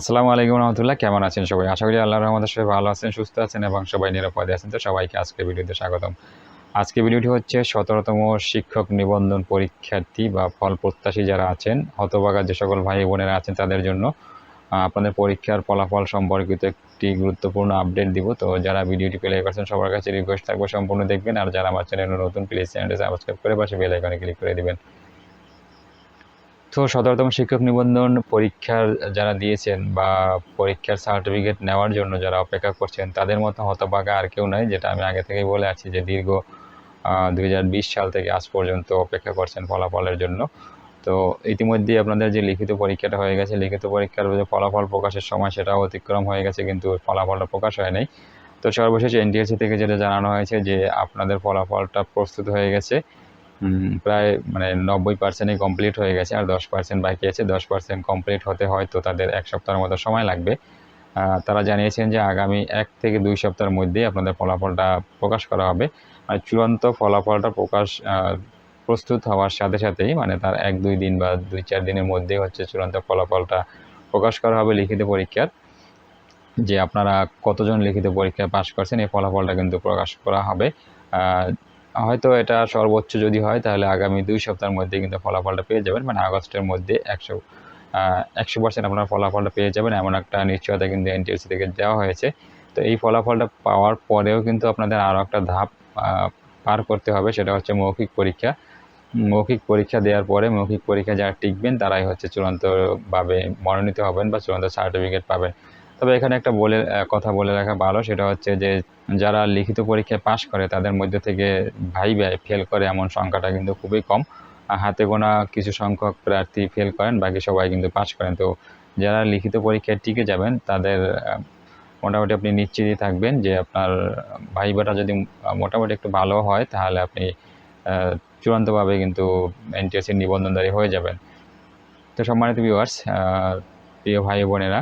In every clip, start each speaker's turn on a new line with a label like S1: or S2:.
S1: আসসালামু আলাইকুম রহমতুল্লাহ, কেমন আছেন সবাই? আশা করি আল্লাহর রহমতের সবাই ভালো আছেন, সুস্থ আছেন এবং সবাই নিরাপদে আছেন। তো সবাইকে আজকে ভিডিওতে স্বাগতম। আজকে ভিডিওটি হচ্ছে সতেরোতম শিক্ষক নিবন্ধন পরীক্ষার্থী বা ফল প্রত্যাশী যারা আছেন হতবাগা যে সকল ভাই বোনেরা আছেন তাদের জন্য আপনাদের পরীক্ষার ফলাফল সম্পর্কিত একটি গুরুত্বপূর্ণ আপডেট দিব। তো যারা ভিডিওটি প্লে করছেন, সবার কাছে রিকোয়েস্ট থাকবে, সম্পূর্ণ দেখবেন। আর যারা আমার চ্যানেলে নতুন প্লিজ চ্যানেলটি সাবস্ক্রাইব করে পাশে বেল আইকনে ক্লিক করে দিবেন। তো সতেরোতম শিক্ষক নিবন্ধন পরীক্ষার যারা দিয়েছেন বা পরীক্ষার সার্টিফিকেট নেওয়ার জন্য যারা অপেক্ষা করছেন, তাদের মতো হতভাগা আর কেউ নাই, যেটা আমি আগে থেকেই বলে আছি যে দীর্ঘ দু হাজার বিশ সাল থেকে আজ পর্যন্ত অপেক্ষা করছেন ফলাফলের জন্য। তো ইতিমধ্যে আপনাদের যে লিখিত পরীক্ষাটা হয়ে গেছে, লিখিত পরীক্ষার যে ফলাফল প্রকাশের সময় সেটাও অতিক্রম হয়ে গেছে, কিন্তু ফলাফলটা প্রকাশ হয় নাই। তো সর্বশেষ এনটিএসসি থেকে যেটা জানানো হয়েছে যে আপনাদের ফলাফলটা প্রস্তুত হয়ে গেছে। প্রায় মানে নব্বই পার্সেন্টই কমপ্লিট হয়ে গেছে, আর দশ পার্সেন্ট বাকি আছে। দশ পার্সেন্ট কমপ্লিট হতে হয়তো তাদের এক সপ্তাহের মতো সময় লাগবে। তারা জানিয়েছেন যে আগামী এক থেকে দুই সপ্তাহের মধ্যেই আপনাদের ফলাফলটা প্রকাশ করা হবে। আর চূড়ান্ত ফলাফলটা প্রকাশ প্রস্তুত হওয়ার সাথে সাথেই মানে তার এক, দুই দিন বা দুই, চার দিনের মধ্যেই হচ্ছে চূড়ান্ত ফলাফলটা প্রকাশ করা হবে লিখিত পরীক্ষার। যে আপনারা কতজন লিখিত পরীক্ষায় পাশ করছেন, এই ফলাফলটা কিন্তু প্রকাশ করা হবে। হয়তো এটা সর্বোচ্চ যদি হয়, তাহলে আগামী দুই সপ্তাহের মধ্যে কিন্তু ফলাফলটা পেয়ে যাবেন। মানে আগস্টের মধ্যে একশো একশো পার্সেন্ট আপনারা ফলাফলটা পেয়ে যাবেন। এমন একটা নিশ্চয়তা কিন্তু এনটিএসসি থেকে দেওয়া হয়েছে। তো এই ফলাফলটা পাওয়ার পরেও কিন্তু আপনাদের আরও একটা ধাপ পার করতে হবে। সেটা হচ্ছে মৌখিক পরীক্ষা। মৌখিক পরীক্ষা দেওয়ার পরে মৌখিক পরীক্ষা যারা টিকবেন, তারাই হচ্ছে চূড়ান্তভাবে মনোনীত হবেন বা চূড়ান্ত সার্টিফিকেট পাবেন। তবে এখানে একটা বলে কথা বলে রাখা ভালো, সেটা হচ্ছে যে যারা লিখিত পরীক্ষায় পাশ করে, তাদের মধ্যে থেকে ভাই ভাই ফেল করে এমন সংখ্যাটা কিন্তু খুবই কম। হাতে গোনা কিছু সংখ্যক প্রার্থী ফেল করেন, বাকি সবাই কিন্তু পাশ করেন। তো যারা লিখিত পরীক্ষায় টিকে যাবেন, তাদের মোটামুটি আপনি নিশ্চিতই থাকবেন যে আপনার ভাইবাটা যদি মোটামুটি একটু ভালো হয়, তাহলে আপনি চূড়ান্তভাবে কিন্তু এনটিএসসির নিবন্ধনধারী হয়ে যাবেন। তো সম্মানিত ভিউয়ার্স প্রিয় ভাই বোনেরা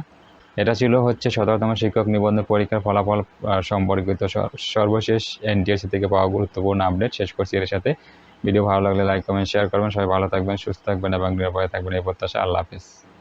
S1: এটা ছিল হচ্ছে সতেরোতম শিক্ষক নিবন্ধ পরীক্ষার ফলাফল সম্পর্কিত সর- সর্বশেষ এনটিএসসি থেকে পাওয়া গুরুত্বপূর্ণ আপডেট। শেষ করছি এর সাথে। ভিডিও ভালো লাগলে লাইক, কমেন্ট শেয়ার করবেন। সবাই ভালো থাকবেন, সুস্থ থাকবেন এবং নিরাপদে থাকবেন। এই প্রত্যাশা। আল্লাহ হাফিজ।